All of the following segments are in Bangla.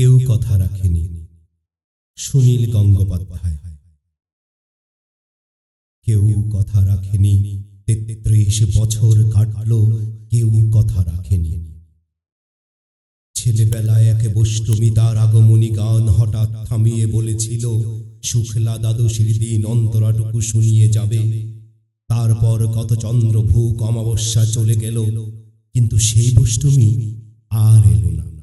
কেউ কথা রাখেনি। সুনীল গঙ্গোপাধ্যায়। কেউ কথা রাখেনি। তেত্রিশ বছর কাটল, কেউ কথা রাখেনি। ছেলেবেলায় এক বৈষ্টমী তার আগমনী গান হঠাৎ থামিয়ে বলেছিল, শুক্লা দ্বাদশীর দিন অন্তরাটুকু শুনিয়ে যাবে। তারপর কত চন্দ্রভূক অমাবস্যা চলে গেল। কিন্তু সেই বৈষ্টমী আর এলো না।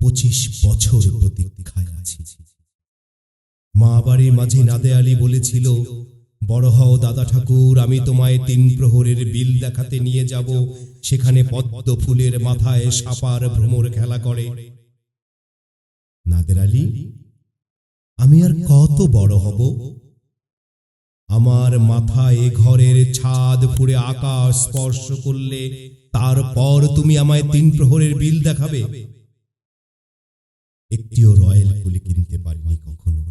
পঁচিশ বছর প্রতীক্ষায় আছি। মা বাড়ির মাঝে নাদে আলী বলেছিল, বড় হও দাদা ঠাকুর, আমি তোমায় তিন প্রহরের বিল দেখাতে নিয়ে যাব, সেখানে পদ্ম ফুলের মাথায় সাপার ভ্রমর খেলা করে। নাদের আলী আমি আর কত বড় হব? আমার মাথায় ঘরের ছাদ ফুড়ে আকাশ স্পর্শ করলে, তারপর তুমি আমায় তিন প্রহরের বিল দেখাবে। একটিও রয়্যাল কুলি কিনতে পারিনি কখনো।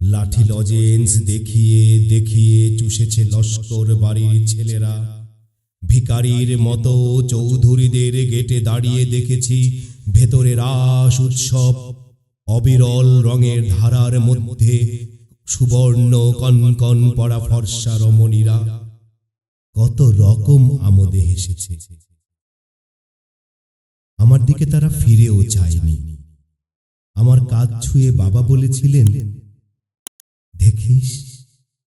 লাঠি লজেন্স দেখিয়ে দেখিয়ে চুষেছে লস্কর বাড়ির ছেলেরা। ভিকারির মতো চৌধুরীদের গেটে দাঁড়িয়ে দেখেছি ভেতরে রাস উৎসব, অবিরল রঙের ধারার মধ্যে সুবর্ণ কনকন পড়া ফর্সা রমণীরা। কত রকম আমোদে হেসেছে। আমার দিকে তারা ফিরেও চায়নি আমার কাজ ছুঁয়ে বাবা বলেছিলেন, দেখিস,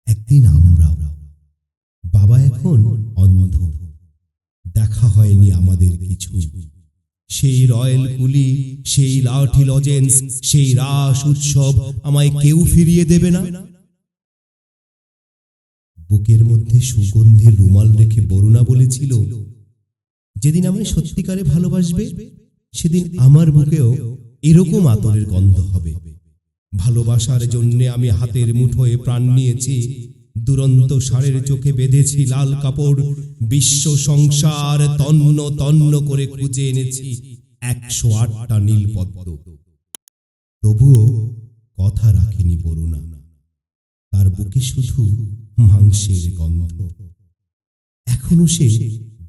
একদিন আমরাও। বাবা এখন অন্ধ। দেখা হয়নি আমাদের কিছুই। সেই রয়্যাল কুলি সেই লাঠি লজেন্স, সেই রাস উৎসব আমায় কেউ ফিরিয়ে দেবে না। বুকের মধ্যে সুগন্ধির রুমাল রেখে বরুণা বলেছিল যেদিন আমায় সত্যিকারে ভালোবাসবে, সেদিন আমার বুকেও এরকম আতরের গন্ধ হবে। ভালোবাসার জন্যে আমি হাতের মুঠোয় প্রাণ নিয়েছি, দুরন্ত সারের চোখে বেঁধেছি লাল কাপড়, বিশ্ব সংসার তন্ন তন্ন করে খুঁজে এনেছি একশো আটটা নীল পদ্ম তবুও কথা রাখিনি বরুণা, তার বুকে শুধু মাংসের গন্ধ। এখনও সে